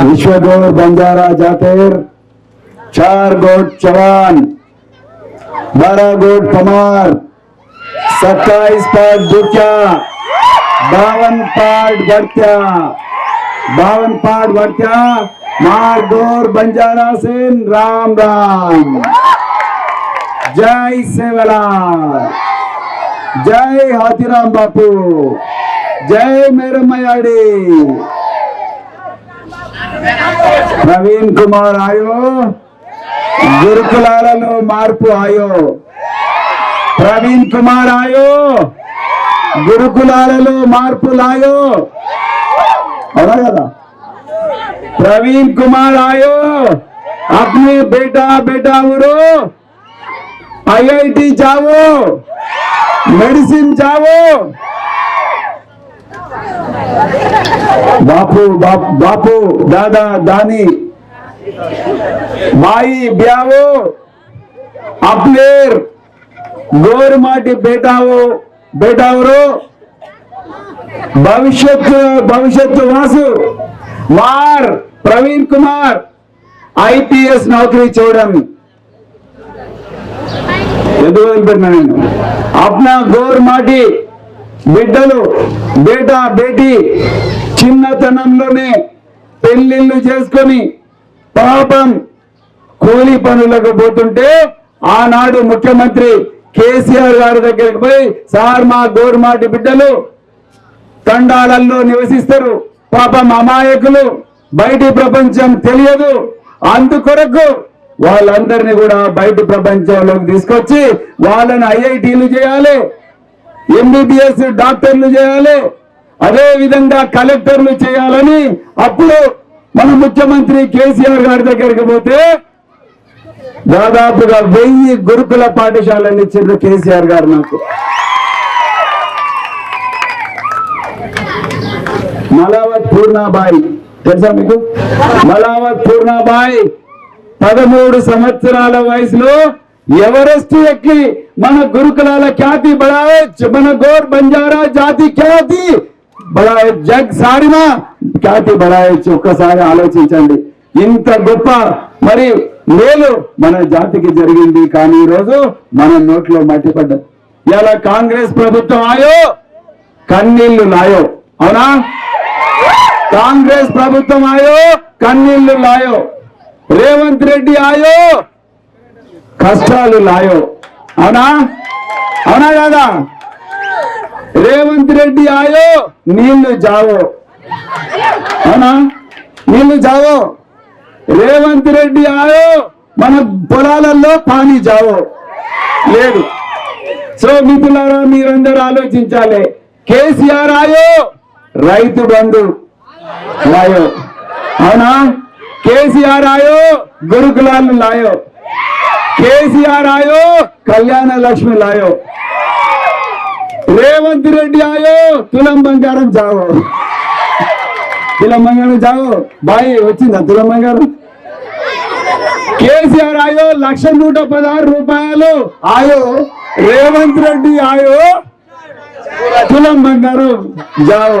विश्व गोड़ बंजारा जातेर, चार गोट चवान, बारह गोट पमार, सत्ताईस पार्ट दुख्या बावन पार्ट भरत्या बावन पार्ट भरत्या मार गोर बंजारा सिंह राम राम। जय सेवला जय हाथीराम बापू, जय मेरे अड़ी నవీన్ కుమార్ ఆయో గురుకులాలలో మార్పు ఆయో. ప్రవీణ్ కుమార్ ఆయో గురుకులాలలో మార్పు లాయో. అవునా కదా? ప్రవీణ్ కుమార్ ఆయో అగ్ని బేటా బేటా ఊరు ఐఐటి జావో మెడిసిన్ జావో बापू बाप, बापू दादा दानी माई ब्यावो अपनेर गोर माटी बेटावो बेटावरो భవిష్యత్ భవిష్యత్తు వాసు మార్ ప్రవీణ్ కుమార్ ఐపీఎస్ నౌకరీ చూడడం ఎందుకు వదిలిపెట్టినా నేను అప్నా గోర్ మాటి బిడ్డలు బేటా బేటీ చిన్నతనంలోనే పెళ్ళిళ్ళు చేసుకొని పాపం కూలి పనులకు పోతుంటే ఆనాడు ముఖ్యమంత్రి కేసీఆర్ గారి దగ్గరికి పోయి సార్ మా గోరుమాటి బిడ్డలు తండాలల్లో నివసిస్తారు. పాపం అమాయకులు. బయటి ప్రపంచం తెలియదు. అందుకొరకు వాళ్ళందరినీ కూడా బయటి ప్రపంచంలోకి తీసుకొచ్చి వాళ్ళని ఐఐటీలు చేయాలి. ఎంబీబీఎస్ డాక్టర్లు చేయాలి. అదే విధంగా కలెక్టర్లు చేయాలని అప్పుడు మన ముఖ్యమంత్రి కేసీఆర్ గారి దగ్గరికి పోతే దాదాపుగా వెయ్యి గురుకుల పాఠశాలలు ఇచ్చిండ్రు కేసీఆర్ గారు నాకు. మలావత్ పూర్ణాబాయి తెలుసా మీకు? మలావత్ పూర్ణాబాయి పదమూడు సంవత్సరాల వయసులో ఎవరెస్ట్ ఎక్కి మన గురుకులాల ఖ్యాతి బడాయే మన గోర్ బంజారా జాతి ఖ్యాతి బడాయే జగ్ సారినా ఖ్యాతి బడాయచ్చు. ఒక్కసారి ఆలోచించండి. ఇంత గొప్ప మరి మేలు మన జాతికి జరిగింది. కానీ ఈ రోజు మన నోట్లో మట్టిపడ్డం ఇలా కాంగ్రెస్ ప్రభుత్వం ఆయో కన్నీళ్ళు నాయో అవునా? కాంగ్రెస్ ప్రభుత్వం ఆయో కన్నీళ్ళు లాయో. రేవంత్ రెడ్డి ఆయో కష్టాలు లాయో. అవునా? అవునా కాదా? రేవంత్ రెడ్డి ఆయో నీళ్ళు జావో. అవునా? నీళ్ళు జావో. రేవంత్ రెడ్డి ఆయో మన పొలాలలో పానీ జావో. లేదు. సో మిత్రులారా మీరందరూ ఆలోచించాలి. కేసీఆర్ ఆయో రైతు బంధు లాయో. అవునా? కేసీఆర్ ఆయో గురుకులాలు లాయో. కేసీఆర్ ఆయో కళ్యాణ లక్ష్మి లాయో. రేవంత్ రెడ్డి ఆయో తులం బంగారం జావో. తులం బంగారం జావో. బాయ్ వచ్చిందా తులం బంగారం? కేసీఆర్ ఆయో లక్ష నూట పదహారు రూపాయలు. ఆయో రేవంత్ రెడ్డి ఆయో తులం బంగారం జావో.